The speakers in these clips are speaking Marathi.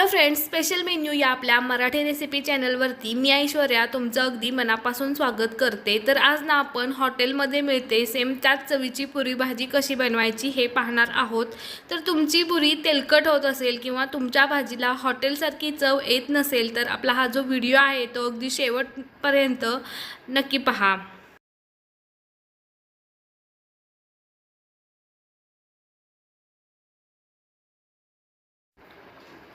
हॅलो फ्रेंड्स स्पेशल मेन्यू या आपल्या मराठी रेसिपी चॅनलवरती मी ऐश्वर्या तुमचं अगदी मनापासून स्वागत करते. तर आज ना आपण हॉटेलमध्ये मिळते सेम त्याच चवीची पुरी भाजी कशी बनवायची हे पाहणार आहोत. तर तुमची पुरी तेलकट होत असेल किंवा तुमच्या भाजीला हॉटेलसारखी चव येत नसेल तर आपला हा जो व्हिडिओ आहे तो अगदी शेवटपर्यंत नक्की पहा.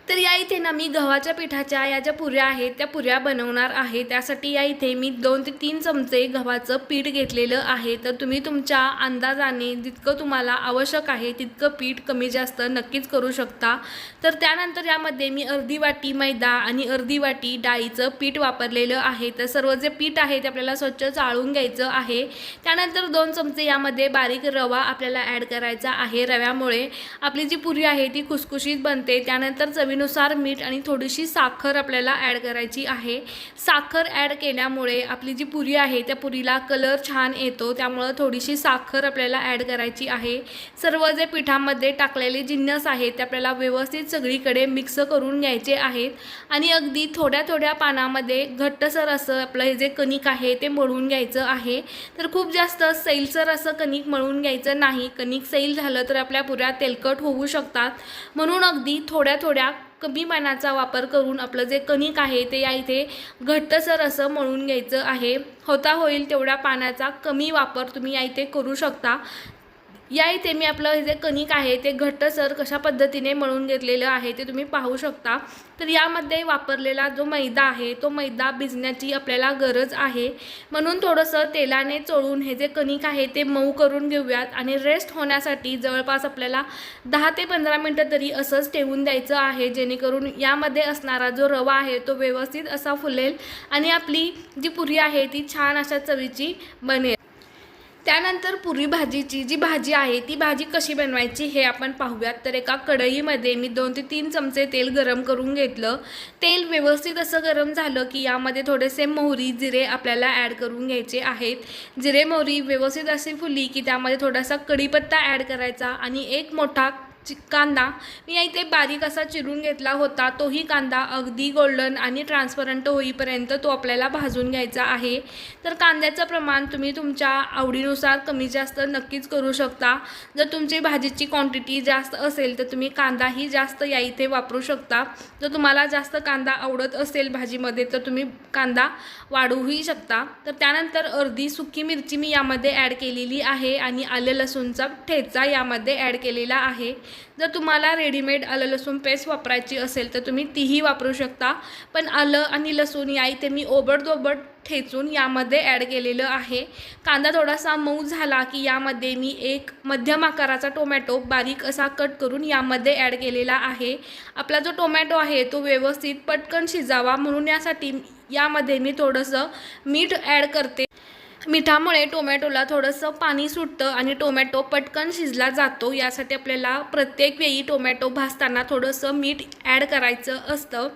तर या इथे ना मी गव्हाच्या पिठाच्या या ज्या पुऱ्या आहेत त्या पुऱ्या बनवणार आहे. त्यासाठी या इथे मी दोन ते तीन चमचे गव्हाचं पीठ घेतलेलं आहे. तर तुम्ही तुमच्या अंदाजाने जितकं तुम्हाला आवश्यक आहे तितकं पीठ कमी जास्त नक्कीच करू शकता. तर त्यानंतर यामध्ये मी अर्धी वाटी मैदा आणि अर्धी वाटी डाळीचं पीठ वापरलेलं आहे. तर सर्व जे पीठ आहे ते आपल्याला स्वच्छ चाळून घ्यायचं आहे. त्यानंतर दोन चमचे यामध्ये बारीक रवा आपल्याला ॲड करायचा आहे. रव्यामुळे आपली जी पुरी आहे ती खुसखुशीत बनते. त्यानंतर चवीनुसार मीठ आणि थोडीशी साखर आपल्याला ॲड करायची आहे. साखर ॲड केल्यामुळे आपली जी पुरी आहे त्या पुरीला कलर छान येतो. त्यामुळं थोडीशी साखर आपल्याला ॲड करायची आहे. सर्व जे पिठामध्ये टाकलेले जिन्नस आहेत ते आपल्याला व्यवस्थित सगळीकडे मिक्स करून घ्यायचे आहेत. आणि अगदी थोड्या थोड्या पानामध्ये घट्टसर असं आपलं हे जे कणिक आहे ते मळून घ्यायचं आहे. तर खूप जास्त सैलसर असं कणिक मळून घ्यायचं नाही. कणिक सैल झालं तर आपल्या पुऱ्या तेलकट होऊ शकतात. म्हणून अगदी थोड्या थोड्या कमी मानाचा वापर करून आपलं जे कणिक आहे ते या इथे घट्टसर असं मळून घ्यायचं आहे. होता होईल तेवढ्या पाण्याचा कमी वापर तुम्ही या इथे करू शकता. या इथे मी आपलं हे जे कणिक आहे ते घट्टसर कशा पद्धतीने मळून घेतलेलं आहे ते तुम्ही पाहू शकता. तर यामध्ये वापरलेला जो मैदा आहे तो मैदा भिजण्याची आपल्याला गरज आहे. म्हणून थोडंसं तेलाने चोळून हे जे कणिक आहे ते मऊ करून घेऊयात आणि रेस्ट होण्यासाठी जवळपास आपल्याला दहा ते पंधरा मिनटं तरी असंच ठेवून द्यायचं आहे. जेणेकरून यामध्ये असणारा जो रवा आहे तो व्यवस्थित असा फुलेल आणि आपली जी पुरी आहे ती छान अशा चवीची बनेल. त्यानंतर पुरी भाजीची जी भाजी आहे ती भाजी कशी बनवायची हे आपण पाहूयात. तर एका कढईमध्ये मी दोन ते तीन चमचे तेल गरम करून घेतलं. तेल व्यवस्थित असं गरम झालं की यामध्ये थोडेसे मोहरी जिरे आपल्याला ॲड करून घ्यायचे आहेत. जिरे मोहरी व्यवस्थित अशी फुली की त्यामध्ये थोडासा कढीपत्ता ॲड करायचा आणि एक मोठा कांदा मी इथे बारीक असा चिरून घेतला होता. तोही कांदा अगदी गोल्डन आणि ट्रान्सपरंट होईपर्यंत तो आपल्याला भाजून घ्यायचा आहे. तर कांद्याचं प्रमाण तुम्ही तुमच्या आवडीनुसार कमी जास्त नक्कीच करू शकता. जर तुमची भाजीची क्वांटिटी जास्त असेल तर तुम्ही कांदाही जास्त या इथे वापरू शकता. जर तुम्हाला जास्त कांदा आवडत असेल भाजीमध्ये तर तुम्ही कांदा वाढवूही शकता. तर त्यानंतर अर्धी सुकी मिरची मी यामध्ये ॲड केलेली आहे आणि आलं लसूणचा ठेचा यामध्ये ॲड केलेला आहे. जर तुम्हाला रेडीमेड आलं लसूण पेस्ट वापरायची असेल तर तुम्ही तीही वापरू शकता. पण आलं आणि लसूण या इथे मी ओबडदोबड ठेचून यामध्ये ॲड केलेलं आहे. कांदा थोडासा मऊ झाला की यामध्ये मी एक मध्यम आकाराचा टोमॅटो बारीक असा कट करून यामध्ये ॲड केलेला आहे. आपला जो टोमॅटो आहे तो व्यवस्थित पटकन शिजावा म्हणून यासाठी यामध्ये मी थोडंसं मीठ ॲड करते. मिठामुळे टोमॅटोला थोडंसं पाणी सुटतं आणि टोमॅटो पटकन शिजला जातो. यासाठी आपल्याला प्रत्येक वेळी टोमॅटो भाजताना थोडंसं मीठ ॲड करायचं असतं.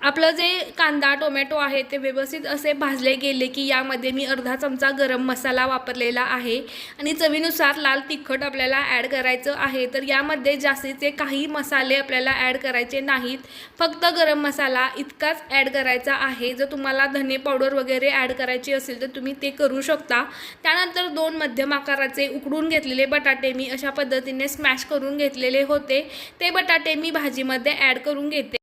आपलं जे कांदा टोमॅटो आहे ते व्यवस्थित असे भाजले गेले की यामध्ये मी अर्धा चमचा गरम मसाला वापरलेला आहे. आणि चवीनुसार लाल तिखट आपल्याला ॲड करायचं आहे. तर यामध्ये जास्तीचे काही मसाले आपल्याला ॲड करायचे नाहीत. फक्त गरम मसाला इतकाच ॲड करायचा आहे. जर तुम्हाला धने पावडर वगैरे ॲड करायची असेल तर तुम्ही ते करू शकता. त्यानंतर दोन मध्यम आकाराचे उकडून घेतलेले बटाटे मी अशा पद्धतीने स्मॅश करून घेतलेले होते. ते बटाटे मी भाजीमध्ये ॲड करून घेते.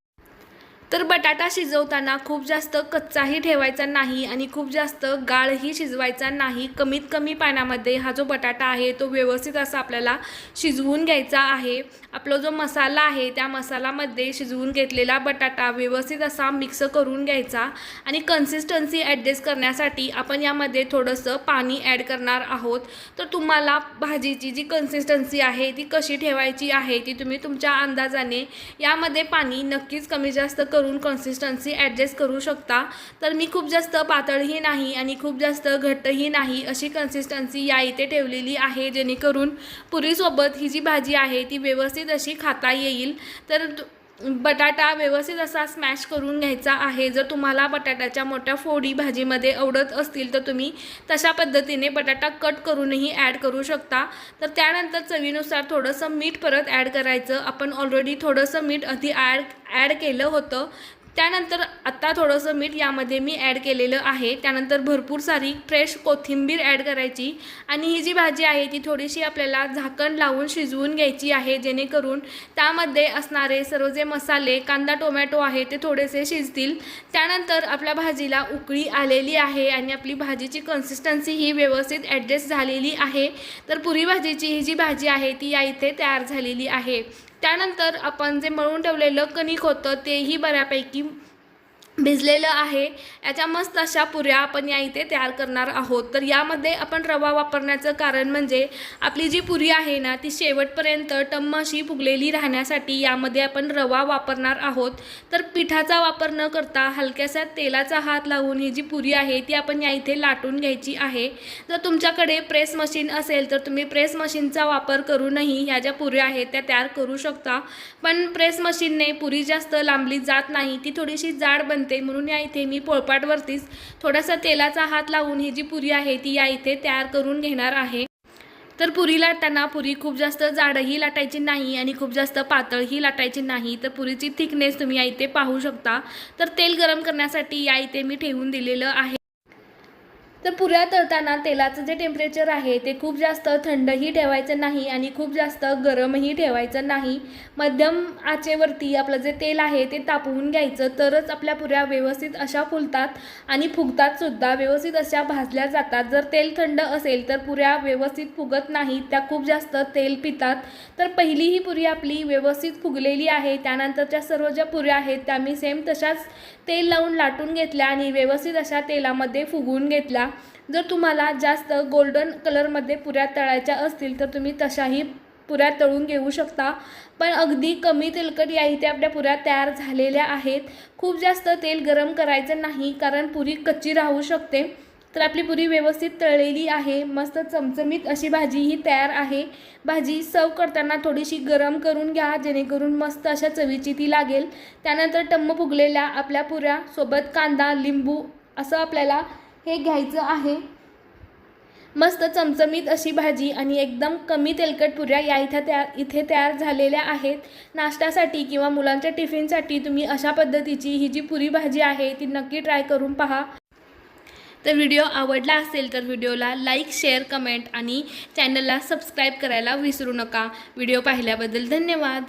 तर बटाटा शिजवताना खूप जास्त कच्चाही ठेवायचा नाही आणि खूप जास्त गाळही शिजवायचा नाही. कमीत कमी पाण्यामध्ये हा जो बटाटा आहे तो व्यवस्थित असा आपल्याला शिजवून घ्यायचा आहे. आपला जो मसाला आहे त्या मसालामध्ये शिजवून घेतलेला बटाटा व्यवस्थित असा मिक्स करून घ्यायचा आणि कन्सिस्टन्सी ॲडजस्ट करण्यासाठी आपण यामध्ये थोडंसं पाणी ॲड करणार आहोत. तर तुम्हाला भाजीची जी कन्सिस्टन्सी आहे ती कशी ठेवायची आहे ती तुम्ही तुमच्या अंदाजाने यामध्ये पाणी नक्कीच कमी जास्त करून कन्सिस्टन्सी ॲडजस्ट करू शकता. तर मी खूप जास्त पातळही नाही आणि खूप जास्त घट्टही नाही अशी कन्सिस्टन्सी या इथे ठेवलेली आहे जेणेकरून पुरीसोबत ही जी भाजी आहे ती व्यवस्थित अशी खाता येईल. तर बटाटा व्यवस्थित असा स्मॅश करून घ्यायचा आहे. जर तुम्हाला बटाट्याच्या मोठ्या फोडी भाजीमध्ये आवडत असतील तर तुम्ही तशा पद्धतीने बटाटा कट करूनही ॲड करू शकता. तर त्यानंतर चवीनुसार थोडंसं मीठ परत ॲड करायचं. आपण ऑलरेडी थोडंसं मीठ आधी ॲड ॲड केलं होतं. त्यानंतर आत्ता थोडंसं मीठ यामध्ये मी ॲड केलेलं आहे. त्यानंतर भरपूर सारी फ्रेश कोथिंबीर ॲड करायची. आणि ही जी भाजी आहे ती थोडीशी आपल्याला झाकण लावून शिजवून घ्यायची आहे जेणेकरून त्यामध्ये असणारे सर्व जे मसाले कांदा टोमॅटो आहे ते थोडेसे शिजतील. त्यानंतर आपल्या भाजीला उकळी आलेली आहे आणि आपली भाजीची कन्सिस्टन्सी ही व्यवस्थित ॲडजस्ट झालेली आहे. तर पुरी भाजीची ही जी भाजी आहे ती या इथे तयार झालेली आहे. त्यानंतर आपण जे मळून ठेवलेलं कणिक होतं तेही बऱ्यापैकी भिजलेलं आहे. याच्या मस्त अशा पुऱ्या आपण या इथे तयार करणार आहोत. तर यामध्ये आपण रवा वापरण्याचं कारण म्हणजे आपली जी पुरी आहे ना ती शेवटपर्यंत टम्म अशी फुगलेली राहण्यासाठी यामध्ये आपण रवा वापरणार आहोत. तर पिठाचा वापर न करता हलक्याशा तेलाचा हात लावून ही जी पुरी आहे ती आपण या इथे लाटून घ्यायची आहे. जर तुमच्याकडे प्रेस मशीन असेल तर तुम्ही प्रेस मशीनचा वापर करूनही ह्या ज्या पुऱ्या आहेत त्या तयार करू शकता. पण प्रेस मशीनने पुरी जास्त लांबली जात नाही ती थोडीशी जाड बन बनते म्हणून या इथे मी पोळपाटवरतीच थोडासा तेलाचा हात लावून ही जी पुरी आहे ती या इथे तयार करून घेणार आहे. तर पुरी लाटताना पुरी खूप जास्त जाडही लाटायची नाही आणि खूप जास्त पातळही लाटायची नाही तर पुरीची थिकनेस तुम्ही या इथे पाहू शकता. तर तेल गरम करण्यासाठी या इथे मी ठेवून दिलेलं आहे. तर पुऱ्या तळताना तेलाचं जे टेम्परेचर आहे ते खूप जास्त थंडही ठेवायचं नाही आणि खूप जास्त गरमही ठेवायचं नाही. मध्यम आचेवरती आपलं जे तेल आहे ते तापवून घ्यायचं. तरच आपल्या पुऱ्या व्यवस्थित अशा फुलतात आणि फुगतात सुद्धा. व्यवस्थित अशा भाजल्या जातात. जर तेल थंड असेल तर पुऱ्या व्यवस्थित फुगत नाहीत. त्या खूप जास्त तेल पितात. तर पहिली ही पुरी आपली व्यवस्थित फुगलेली आहे. त्यानंतरच्या सर्व ज्या पुऱ्या आहेत त्या मी सेम तशाच तेल लावून लाटून घेतल्या आणि व्यवस्थित अशा तेलामध्ये फुगवून घेतल्या. जर तुम्हाला जास्त गोल्डन कलरमध्ये पुऱ्या तळायच्या असतील तर तुम्ही तशाही पुऱ्या तळून घेऊ शकता. पण अगदी कमी तेलकट या इथे आपल्या पुऱ्या तयार झालेल्या आहेत. खूप जास्त तेल गरम करायचं नाही कारण पुरी कच्ची राहू शकते. तर आपली पुरी व्यवस्थित तळलेली आहे. मस्त चमचमीत अशी भाजी ही तयार आहे. भाजी सर्व करताना थोडीशी गरम करून घ्या जेणेकरून मस्त अशा चवीची ती लागेल. त्यानंतर टम्म फुगलेल्या आपल्या पुऱ्या सोबत कांदा लिंबू असं आपल्याला हे घ्यायचं आहे. मस्त चमचमीत अशी भाजी आणि एकदम कमी तेलकट पुऱ्या या इथे त्या इथे तयार झालेल्या आहेत. नाश्त्यासाठी किंवा मुलांच्या टिफिनसाठी तुम्ही अशा पद्धतीची ही जी पुरी भाजी आहे ती नक्की ट्राय करून पहा. तर व्हिडिओ आवडला असेल तर व्हिडिओला लाईक शेअर कमेंट आणि चॅनलला सबस्क्राईब करायला विसरू नका. व्हिडिओ पाहिल्याबद्दल धन्यवाद.